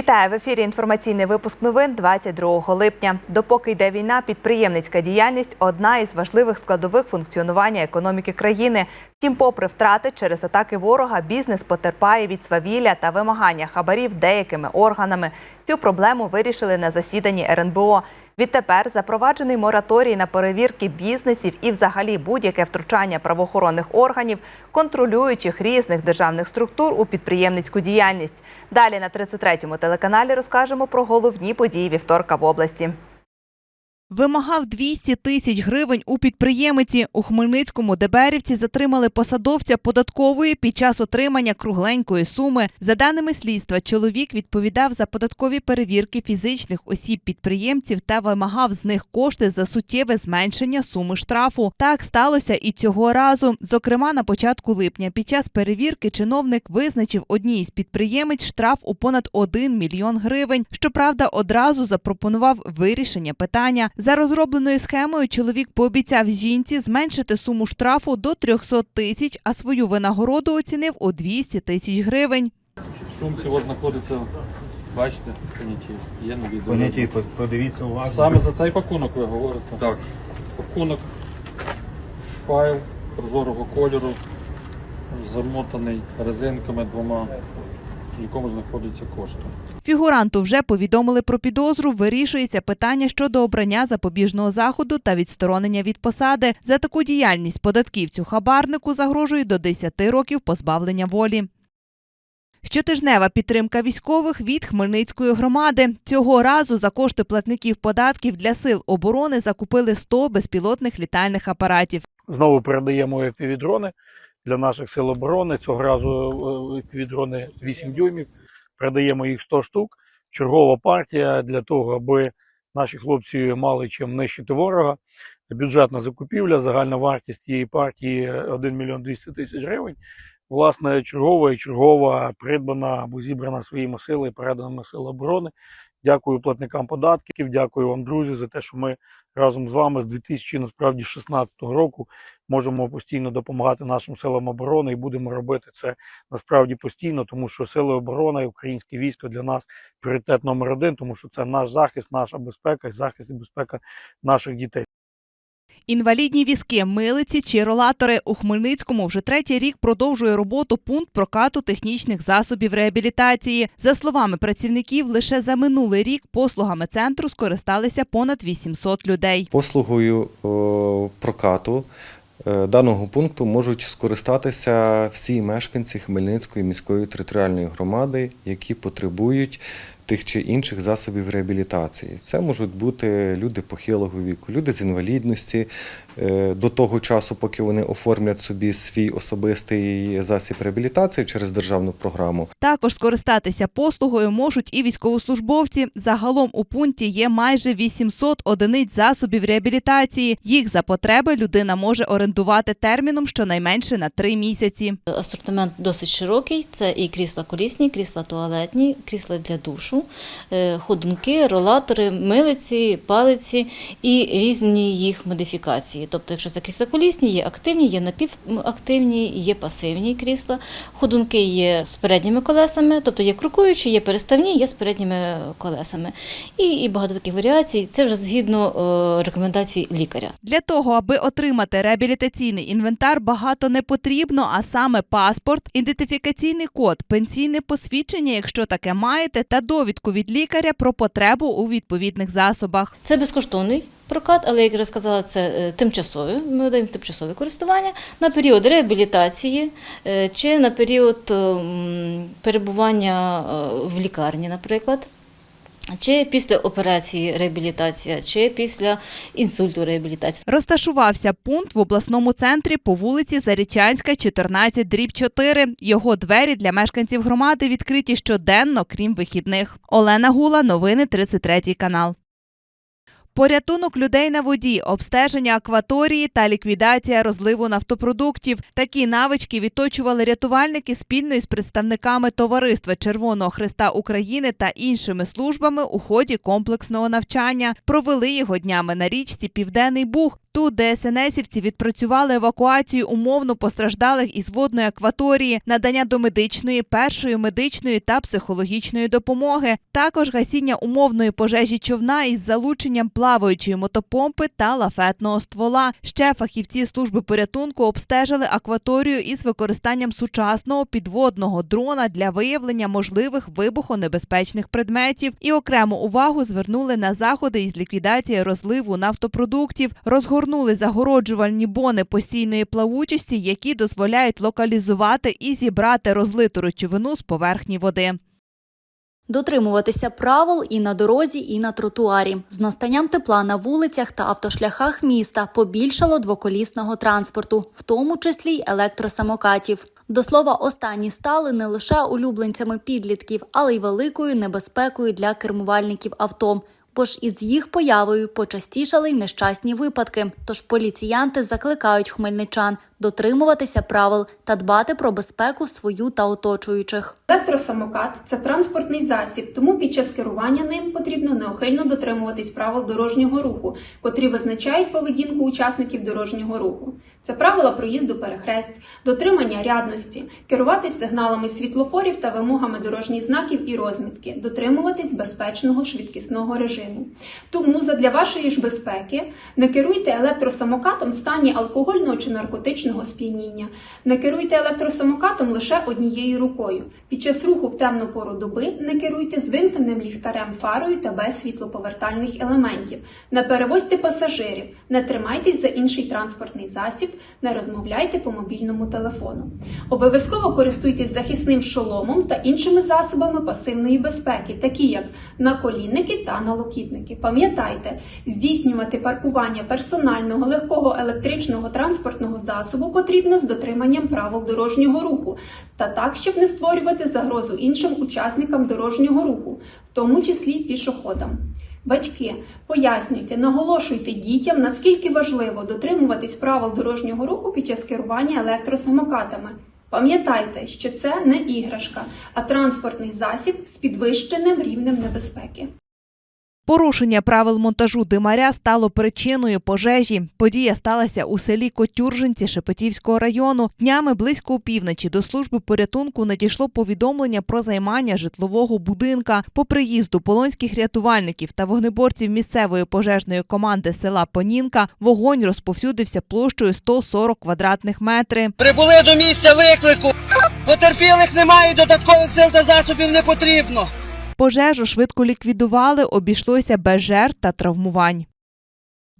Вітаю в ефірі. Інформаційний випуск новин 22 липня. Допоки йде війна, підприємницька діяльність одна із важливих складових функціонування економіки країни. Втім, попри втрати через атаки ворога, бізнес потерпає від свавілля та вимагання хабарів деякими органами. Цю проблему вирішили на засіданні РНБО. Відтепер запроваджений мораторій на перевірки бізнесів і, взагалі, будь-яке втручання правоохоронних органів, контролюючих різних державних структур у підприємницьку діяльність. Далі на 33-му телеканалі розкажемо про головні події вівторка в області. Вимагав 200 тисяч гривень у підприємиці. У Хмельницькому ДБРівці затримали посадовця податкової під час отримання кругленької суми. За даними слідства, чоловік відповідав за податкові перевірки фізичних осіб підприємців та вимагав з них кошти за суттєве зменшення суми штрафу. Так сталося і цього разу. Зокрема, на початку липня під час перевірки чиновник визначив одній із підприємець штраф у понад 1 мільйон гривень. Щоправда, одразу запропонував вирішення питання. За розробленою схемою чоловік пообіцяв жінці зменшити суму штрафу до 300 тисяч, а свою винагороду оцінив у 200 тисяч гривень. Сумці вас знаходиться, бачите, поняті, є на відео. Поняті, подивіться уважно. Саме за цей пакунок ви говорите? Так. Пакунок, файл прозорого кольору, замотаний резинками двома, якому знаходяться кошти. Фігуранту вже повідомили про підозру. Вирішується питання щодо обрання запобіжного заходу та відсторонення від посади. За таку діяльність податківцю хабарнику загрожує до 10 років позбавлення волі. Щотижнева підтримка військових від Хмельницької громади. Цього разу за кошти платників податків для сил оборони закупили 100 безпілотних літальних апаратів. Знову передаємо FPV-дрони для наших сил оборони. Цього разу FPV-дрони 8 дюймів. Передаємо їх 100 штук. Чергова партія для того, аби наші хлопці мали чим нищити ворога. Бюджетна закупівля, загальна вартість цієї партії 1 мільйон 200 тисяч гривень. Власне, чергова і чергова придбана або зібрана своїми силами переданими сил оборони. Дякую платникам податків, дякую вам, друзі, за те, що ми разом з вами з 2016 року можемо постійно допомагати нашим силам оборони і будемо робити це насправді постійно, тому що сили оборони, українське військо для нас пріоритет номер один, тому що це наш захист, наша безпека, і захист і безпека наших дітей. Інвалідні візки, милиці чи ролатори у Хмельницькому вже третій рік продовжує роботу пункт прокату технічних засобів реабілітації. За словами працівників, лише за минулий рік послугами центру скористалися понад 800 людей. Послугою о, прокату е, даного пункту можуть скористатися всі мешканці Хмельницької міської територіальної громади, які потребують тих чи інших засобів реабілітації. Це можуть бути люди похилого віку, люди з інвалідності е, до того часу, поки вони оформлять собі свій особистий засіб реабілітації через державну програму. Також скористатися послугою можуть і військовослужбовці. Загалом у пункті є майже 800 одиниць засобів реабілітації. Їх за потреби людина може орендувати терміном щонайменше на три місяці. Асортимент досить широкий. Це і крісла колісні, крісла туалетні, крісла для душу, е, ходунки, ролатори, милиці, палиці і різні їх модифікації. Тобто, якщо це крісла колісні, є активні, є напівактивні, є пасивні крісла. Ходунки є з передніми колесами, тобто є крокуючі, є переставні, є з передніми колесами. І, і багато таких варіацій. Це вже згідно е, рекомендацій лікаря. Для того, аби отримати реабілітаційний інвентар, багато не потрібно, а саме паспорт, ідентифікаційний код, пенсійне посвідчення, якщо таке маєте, та довідку від лікаря про потребу у відповідних засобах. Це безкоштовний прокат, але як я розказала, це е, тимчасове. Ми даємо тимчасове користування на період реабілітації е, чи на період ем, перебування е, в лікарні, наприклад. Чи після операції реабілітація, чи після інсульту реабілітація. Розташувався пункт в обласному центрі по вулиці Зарічанська, 14, дріб 4. Його двері для мешканців громади відкриті щоденно, крім вихідних. Олена Гула, новини 33 канал. Порятунок людей на воді, обстеження акваторії та ліквідація розливу нафтопродуктів. Такі навички відточували рятувальники спільно із представниками Товариства Червоного Христа України та іншими службами у ході комплексного навчання. Провели його днями на річці Південний Буг. Тут ДСНСівці відпрацювали евакуацію умовно постраждалих із водної акваторії, надання домедичної, першої медичної та психологічної допомоги, також гасіння умовної пожежі човна із залученням плаваючої мотопомпи та лафетного ствола. Ще фахівці служби порятунку обстежили акваторію із використанням сучасного підводного дрона для виявлення можливих вибухонебезпечних предметів і окрему увагу звернули на заходи із ліквідації розливу нафтопродуктів, розгорнули загороджувальні бони постійної плавучості, які дозволяють локалізувати і зібрати розлиту речовину з поверхні води. Дотримуватися правил і на дорозі, і на тротуарі. З настанням тепла на вулицях та автошляхах міста побільшало двоколісного транспорту, в тому числі й електросамокатів. До слова, останні стали не лише улюбленцями підлітків, але й великою небезпекою для кермувальників авто. Бо ж із їх появою почастішали й нещасні випадки. Тож поліціянти закликають хмельничан дотримуватися правил та дбати про безпеку свою та оточуючих. Електросамокат це транспортний засіб, тому під час керування ним потрібно неохильно дотримуватись правил дорожнього руху, котрі визначають поведінку учасників дорожнього руху. Це правила проїзду перехресть, дотримання рядності, керуватись сигналами світлофорів та вимогами дорожніх знаків і розмітки, дотримуватись безпечного швидкісного режиму. Тому задля вашої ж безпеки не керуйте електросамокатом в стані алкогольного чи наркотичного сп'яніння. Не керуйте електросамокатом лише однією рукою. Під час руху в темну пору доби не керуйте з вимкненим ліхтарем фарою та без світлоповертальних елементів. Не перевозьте пасажирів, не тримайтесь за інший транспортний засіб, не розмовляйте по мобільному телефону. Обов'язково користуйтесь захисним шоломом та іншими засобами пасивної безпеки, такі як наколінники та налокітники. Пам'ятайте, здійснювати паркування персонального легкого електричного транспортного засобу потрібно з дотриманням правил дорожнього руху та так, щоб не створювати загрозу іншим учасникам дорожнього руху, в тому числі пішоходам. Батьки, пояснюйте, наголошуйте дітям, наскільки важливо дотримуватись правил дорожнього руху під час керування електросамокатами. Пам'ятайте, що це не іграшка, а транспортний засіб з підвищеним рівнем небезпеки. Порушення правил монтажу димаря стало причиною пожежі. Подія сталася у селі Котюржинці Шепетівського району. Днями близько опівночі до служби порятунку надійшло повідомлення про займання житлового будинка. По приїзду полонських рятувальників та вогнеборців місцевої пожежної команди села Понінка вогонь розповсюдився площею 140 квадратних метрів. Прибули до місця виклику. Потерпілих немає, додаткових сил та засобів не потрібно. Пожежу швидко ліквідували, обійшлося без жертв та травмувань.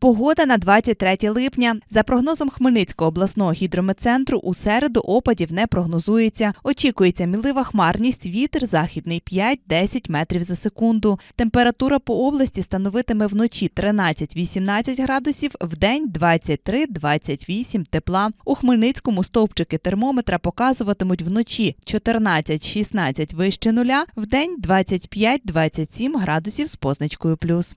Погода на 23 липня. За прогнозом Хмельницького обласного гідрометцентру, у середу опадів не прогнозується. Очікується мілива хмарність, вітер західний 5-10 метрів за секунду. Температура по області становитиме вночі 13-18 градусів, вдень 23-28 тепла. У Хмельницькому стовпчики термометра показуватимуть вночі 14-16 вище нуля, вдень 25-27 градусів з позначкою плюс.